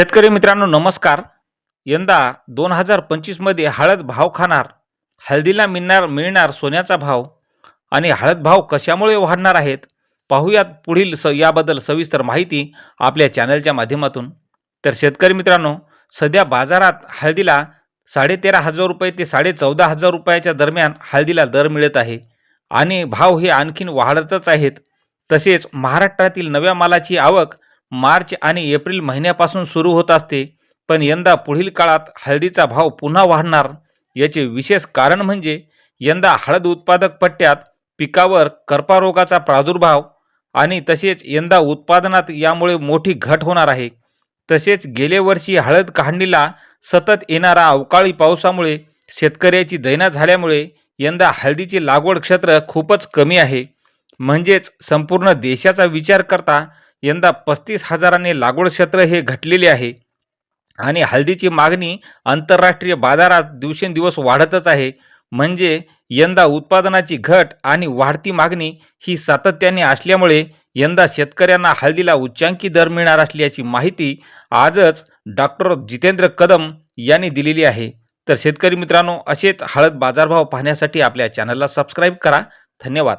शेतकरी मित्रांनो नमस्कार. यंदा दोन हजार पंचवीसमध्ये हळद भाव खाणार हळदीला मिळणार मिळणार सोन्याचा भाव आणि हळद भाव कशामुळे वाढणार आहेत पाहूयात पुढील स याबद्दल सविस्तर माहिती आपल्या चॅनलच्या माध्यमातून. तर शेतकरी मित्रांनो सध्या बाजारात हळदीला साडेतेरा हजार रुपये ते साडे चौदा हजार रुपयाच्या दरम्यान हळदीला दर मिळत आहे आणि भाव हे आणखीन वाढतच आहेत. तसेच महाराष्ट्रातील नव्या मालाची आवक मार्च आणि एप्रिल महिन्यापासून सुरू होत असते पण यंदा पुढील काळात हळदीचा भाव पुन्हा वाढणार. याचे विशेष कारण म्हणजे यंदा हळद उत्पादक पट्ट्यात पिकावर कर्पारोगाचा प्रादुर्भाव आणि तसेच यंदा उत्पादनात यामुळे मोठी घट होणार आहे. तसेच गेल्या वर्षी हळद काढणीला सतत येणारा अवकाळी पावसामुळे शेतकऱ्याची दैना झाल्यामुळे यंदा हळदीची लागवड क्षेत्र खूपच कमी आहे. म्हणजेच संपूर्ण देशाचा विचार करता यंदा पस्तीस हजाराने लागवड क्षेत्र हे घटलेले आहे. आणि हळदीची मागणी आंतरराष्ट्रीय बाजारात दिवसेंदिवस वाढतच आहे. म्हणजे यंदा उत्पादनाची घट आणि वाढती मागणी ही सातत्याने असल्यामुळे यंदा शेतकऱ्यांना हळदीला उच्चांकी दर मिळणार असल्याची माहिती आजच डॉक्टर जितेंद्र कदम यांनी दिलेली आहे. तर शेतकरी मित्रांनो असेच हळद बाजारभाव पाहण्यासाठी आपल्या चॅनलला सबस्क्राईब करा. धन्यवाद.